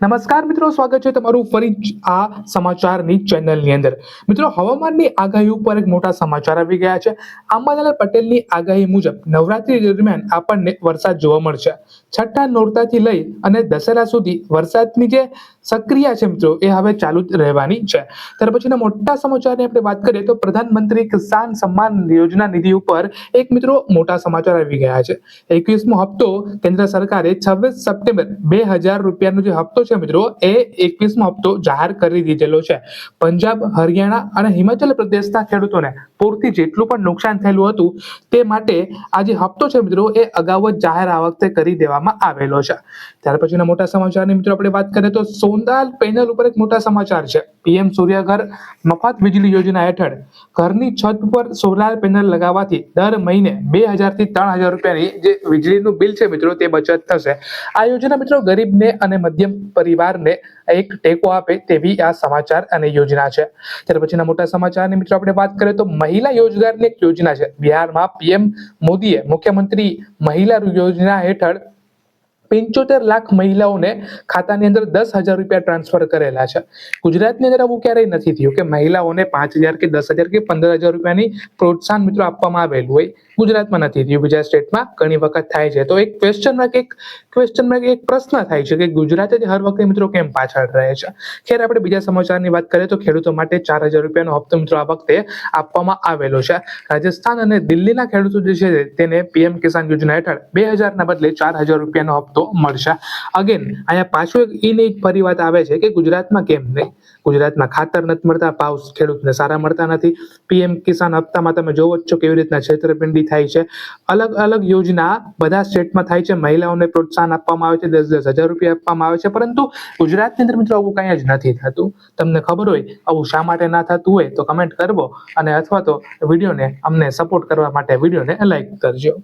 નમસ્કાર મિત્રો, સ્વાગત છે તમારું ફરી આ સમાચારની ચેનલની અંદર. મિત્રો, હવામાનની આગાહી ઉપર એક મોટા સમાચાર આવી ગયા છે. અંબાલાલ પટેલની આગાહી મુજબ નવરાત્રી દરમિયાન આપણને વરસાદ જોવા મળશે. છઠ્ઠા નોરતાથી લઈ અને દશેરા સુધી વરસાદની જે સક્રિયા છે મિત્રો, એ હવે ચાલુ રહેવાની છે. ત્યાર પછીના મોટા સમાચારની આપણે વાત કરીએ તો પ્રધાનમંત્રી કિસાન સન્માન યોજના નિધિ ઉપર એક મિત્રો મોટા સમાચાર આવી ગયા છે. એકવીસમો હપ્તો કેન્દ્ર સરકારે છવ્વીસ સપ્ટેમ્બર બે હજાર રૂપિયાનો જે હપ્તો છે મિત્રો, એ એકવીસમો હપ્તો જાહેર કરી દીધેલો છે. પંજાબ, હરિયાણા અને હિમાચલ પ્રદેશના ખેડૂતોને પૂરથી જેટલું પણ નુકસાન થયેલું હતું, તે માટે આ જે હપ્તો છે મિત્રો, એ અગાઉ જ જાહેર આ વખતે કરી દેવામાં આવેલો છે. ત્યાર પછીના મોટા સમાચારની મિત્રો આપણે વાત કરીએ તો સોંદાલ પેનલ ઉપર એક મોટા સમાચાર છે. પીએમ સૂર્યઘર મફત વીજળી યોજના હેઠળ ઘરની છત પર સોલાર પેનલ લગાવવાથી દર મહિને બે હજારથી ત્રણ હજાર રૂપિયાની જે વીજળીનું બિલ છે મિત્રો તે બચત થશે. આ યોજના મિત્રો ગરીબને અને મધ્યમ પરિવારને એક ટેકો આપે તેવી આ સમાચાર અને યોજના છે. ત્યાર પછીના મોટા સમાચારની મિત્રો આપણે વાત કરીએ તો મહિલા યોજગારની એક યોજના છે. બિહારમાં પીએમ મોદીએ મુખ્યમંત્રી મહિલા યોજના હેઠળ પંચોતેર લાખ મહિલાઓને ખાતાની અંદર દસ હજાર રૂપિયા ટ્રાન્સફર કરેલા છે. ગુજરાતની અંદર આવું ક્યારેય નથી થયું કે મહિલાઓને પાંચ હજાર કે દસ હજાર કે પંદર હજાર રૂપિયાની પ્રોત્સાહન મિત્રો આપવામાં આવેલું હોય. ગુજરાતમાં નથી થયું. બીજા સ્ટેટમાં ઘણી વખત થાય છે. તો એક ક્વેશ્ચન માર્ક એક ક્વેશ્ચન માર્ક એક પ્રશ્ન થાય છે કે ગુજરાત જ હર વખતે મિત્રો કેમ પાછળ રહે છે? ખેર, આપણે બીજા સમાચારની વાત કરીએ તો ખેડૂતો માટે ચાર હજાર રૂપિયાનો હપ્તો મિત્રો આ વખતે આપવામાં આવેલો છે. રાજસ્થાન અને દિલ્હીના ખેડૂતો જે છે તેને પીએમ કિસાન યોજના હેઠળ બે હજારના બદલે ચાર હજાર રૂપિયાનો હપ્તો મળશે. અગેન અહીંયા પાછું એક એક ફરી વાત આવે છે કે ગુજરાતમાં કેમ નહીં? ગુજરાતમાં ખાતર નથી મળતા ભાવ ખેડૂતને સારા મળતા નથી. પીએમ કિસાન હપ્તામાં તમે જોવો છો કેવી રીતના છેતરપિંડી થાય છે. અલગ અલગ યોજના બધા સ્ટેટમાં થાય છે. મહિલાઓને પ્રોત્સાહન આપવામાં આવે છે, દસ દસ હજાર રૂપિયા આપવામાં આવે છે. પરંતુ ગુજરાતની અંદર મિત્રો આવું કાંઈ જ નથી થતું. તમને ખબર હોય, આવું શા માટે ના થતું હોય તો કમેન્ટ કરવો અને અથવા તો વિડીયોને અમને સપોર્ટ કરવા માટે વિડીયોને લાઈક કરજો.